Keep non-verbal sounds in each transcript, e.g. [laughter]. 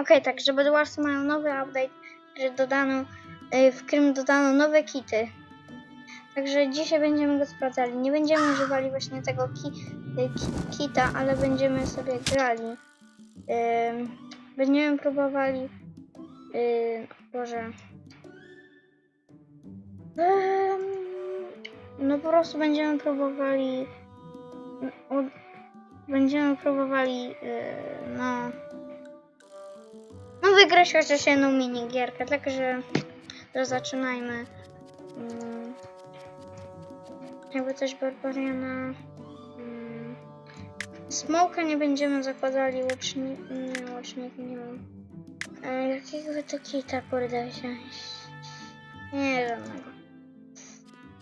Okej, tak, że Bedwarsy mają nowy update, który dodano, y, w którym dodano nowe kity. Także dzisiaj będziemy go sprawdzali. Nie będziemy używali właśnie tego ki, y, ki, kita, ale będziemy sobie grali. Ym, będziemy próbowali. Yy, Boże. No po prostu będziemy próbowali. u- Będziemy próbowali. Yy, no. Wygrać chociaż jedną minigierkę, także to zaczynajmy. Mm. Jakby coś Barbariana. Mm. Smoka nie będziemy zakładali, łucznik, nie, łucznik nie mam. E, jakiego to kita kurde wziąć? Nie żadnego.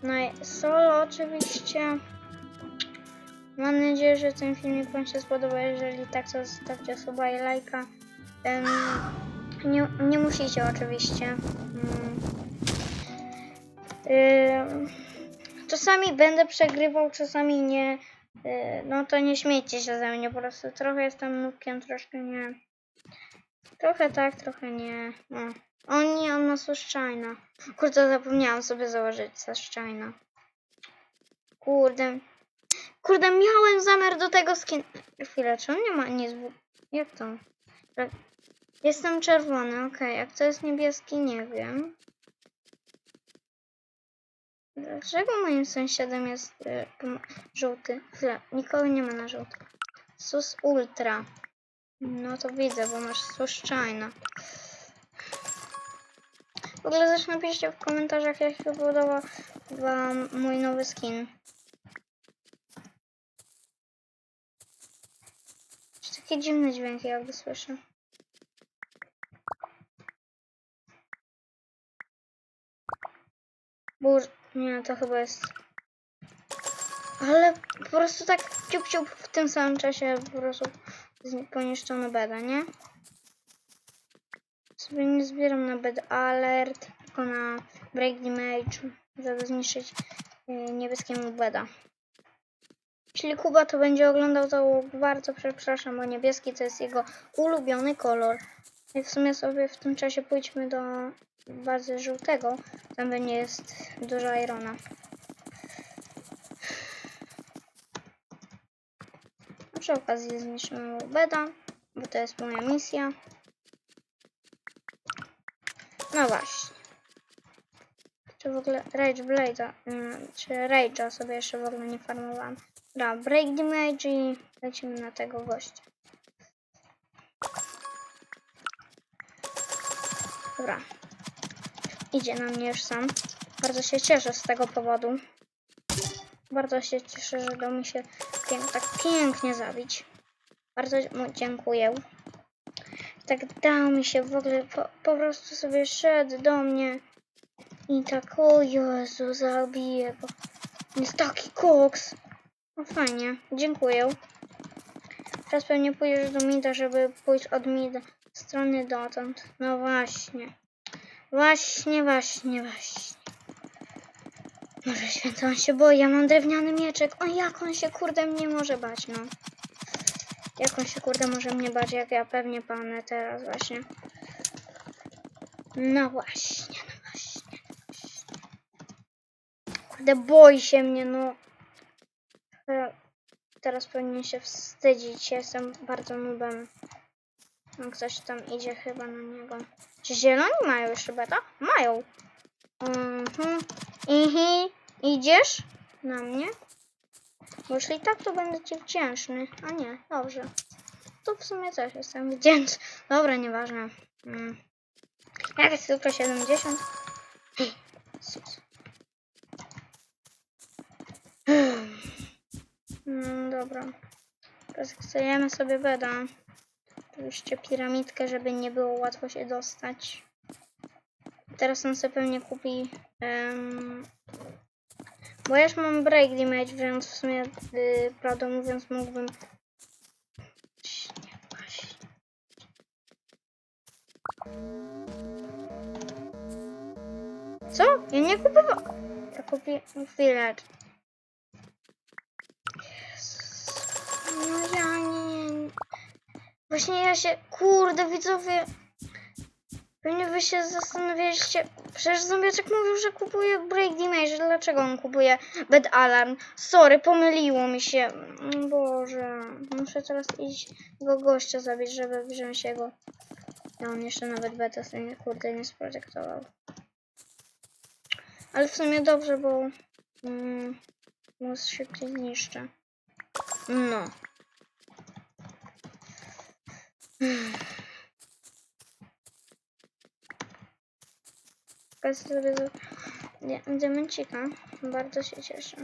No i solo oczywiście. Mam nadzieję, że ten filmik Wam się spodoba. Jeżeli tak, to zostawcie suba i lajka. Nie, nie musicie oczywiście. Mm. Czasami będę przegrywał, czasami nie. No to nie śmiejcie się ze mnie, po prostu trochę jestem nubkiem, troszkę nie. Trochę tak, trochę nie. No. O nie, on ma suszczajna. Kurde, zapomniałam sobie założyć suszczajna. Kurde. Kurde, miałem zamiar do tego skin... Chwilę, czy on nie ma nic. Jak to? Jestem czerwony, okej. Jak to jest niebieski, nie wiem. Dlaczego moim sąsiadem jest y, żółty? Chwilę, nikogo nie ma na żółty. Sus Ultra. No to widzę, bo masz suszczajna. W ogóle też napiszcie w komentarzach, jak podoba wam mój nowy skin. Takie dziwne dźwięki jakby słyszę. Bur... Nie, to chyba jest... Ale po prostu tak ciup ciup w tym samym czasie po prostu poniszczono beda, nie? Sobie nie zbieram na bed alert, tylko na break damage, żeby zniszczyć yy, niebieskiemu beda. Czyli Kuba to będzie oglądał to bardzo przepraszam, bo niebieski to jest jego ulubiony kolor. I w sumie sobie w tym czasie pójdźmy do bazy żółtego. Tam będzie jest dużo irona. A przy okazji zniszczymy beda, bo to jest moja misja. No właśnie. Czy w ogóle Rage Blade'a, mm, czy Rage'a sobie jeszcze w ogóle nie farmowałam. Dobra, Break Damage i lecimy na tego gościa. Dobra. Idzie na mnie już sam. Bardzo się cieszę z tego powodu. Bardzo się cieszę, że dał mi się pięk tak pięknie zabić. Bardzo mu dziękuję. Tak dał mi się w ogóle, po, po prostu sobie szedł do mnie i tak, o Jezu, zabiję go. Jest taki koks. No fajnie, dziękuję. Teraz pewnie pójdziesz do Mida, żeby pójść od Mida strony dotąd. No właśnie. Właśnie, właśnie, właśnie. Może święto on się boi, ja mam drewniany mieczek. O jak on się kurde mnie może bać, no. Jak on się kurde może mnie bać, jak ja pewnie panę teraz właśnie. No właśnie, no właśnie. Kurde, boi się mnie, no. Teraz powinien się wstydzić, ja jestem bardzo nubem. No, ktoś tam idzie chyba na niego. Czy zieloni mają jeszcze beta? Mają. Mhm. Ihi. Idziesz? Na mnie? Bo jeśli tak, to będę ci wdzięczny. A nie, dobrze. To w sumie też jestem wdzięczny. Dobra, nieważne. Mm. Jak jest tylko 70? Sus. Mm, dobra. Chcemy sobie beda. Oczywiście piramidkę, żeby nie było łatwo się dostać. Teraz on sobie pewnie kupi. em, bo ja już mam break damage, więc w sumie, y, prawdę mówiąc, mógłbym. Co? Ja nie kupowałam. Ja kupię chwilę. Jezus. No ja nie. Właśnie ja się, kurde widzowie, pewnie wy się zastanawialiście, przecież zombiaczek mówił, że kupuje Break Damage, dlaczego on kupuje Bad Alarm? Sorry, pomyliło mi się, Mm, Boże, muszę teraz iść go gościa zabić, żeby wziąć jego, no on jeszcze nawet beta sobie, kurde, nie sprojektował. Ale w sumie dobrze, bo mm, mózg szybciej zniszczy. No. Pokażę sobie dia- diamencika. Bardzo się cieszę.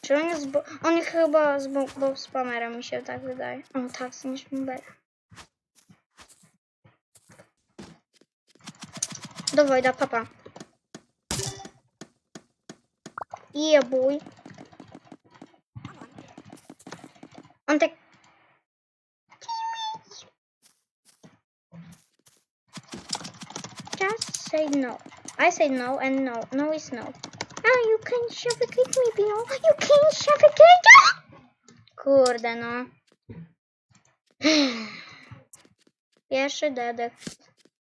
Czy on jest, bo... on chyba z bo, bo spamerem mi się tak wydaje. O tak, zniszczmy Bela. Do Wojda, papa. Boy. On tak... Just say no. I say no and no. No is no. Ah, you can shove suffocate me, Bill. You can suffocate Kurde, no. [sighs] Pierwszy dedek.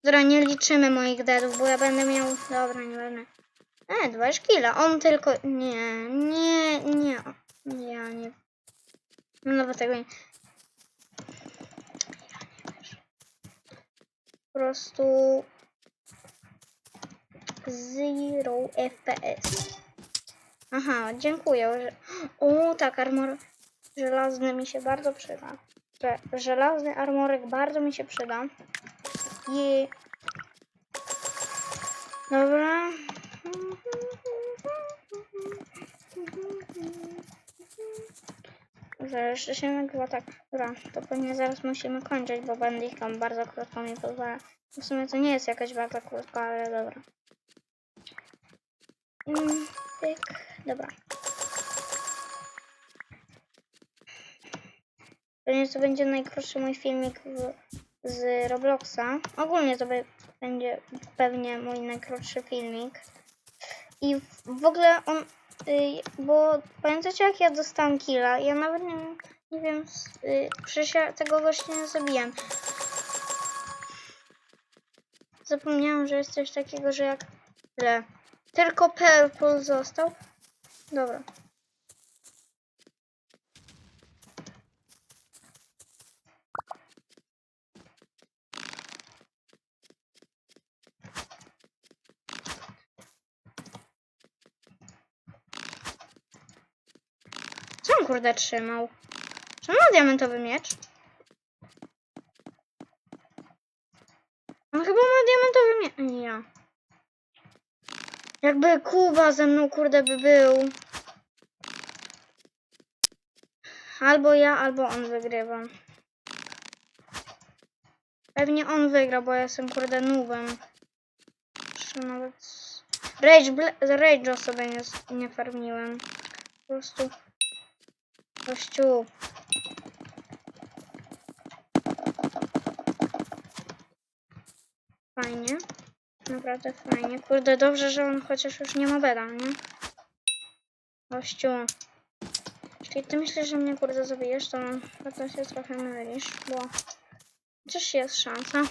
Dobra, nie liczymy moich dedów, bo ja będę miał... Dobra, nie będę. E, dwa szkila. On tylko... Nie, nie, nie. Ja nie... No nawet tego nie... Ja nie wierzę. Po prostu... Zero FPS. Aha, dziękuję. O, tak, armor żelazny mi się bardzo przyda. Że- Żelazny armorek bardzo mi się przyda. I... Dobra. Jeszcze się nagrywa tak. Dobra, to pewnie zaraz musimy kończyć, bo bandicam bardzo krótko mi pozwala. W sumie to nie jest jakaś bardzo krótka, ale dobra. Mm, Pyk, dobra. Pewnie to będzie najkrótszy mój filmik w, z Robloxa. Ogólnie to będzie pewnie mój najkrótszy filmik. I w, ogóle on, y, bo pamiętacie jak ja dostałam killa? Ja nawet nie, nie wiem, y, przecież ja tego gościa nie zabiłem. Zapomniałam, że jest coś takiego, że jak... Le. Tylko Purple został. Dobra. On kurde trzymał? On ma diamentowy miecz? On chyba ma diamentowy miecz. Nie ja. Jakby Kuba ze mną kurde by był. Albo ja, albo on wygrywa. Pewnie on wygra, bo ja jestem kurde nubem. Jeszcze nawet... Rage, ble- Rage'a sobie nie, nie farmiłem. Po prostu... Gościu. Fajnie. Naprawdę fajnie. Kurde, dobrze, że on chociaż już nie ma beda, nie? Gościu. Jeśli ty myślisz, że mnie kurde zabijesz, to to się trochę mylisz, bo chociaż jest szansa.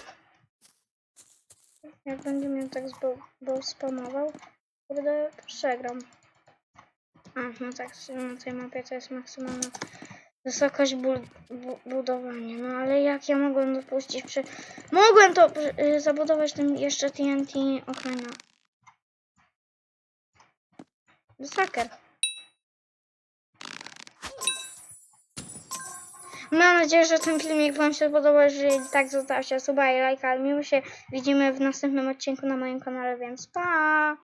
Jak będzie mnie tak spamował, kurde, przegram. A, no tak, na tej mapie to jest maksymalna wysokość bu- bu- budowania. No ale jak ja mogłem dopuścić przy... Mogłem to y, zabudować tym jeszcze TNT ochrona. Saker. Mam nadzieję, że ten filmik Wam się podobał. Jeżeli tak, zostawcie suba i lajka. My się widzimy w następnym odcinku na moim kanale, więc pa!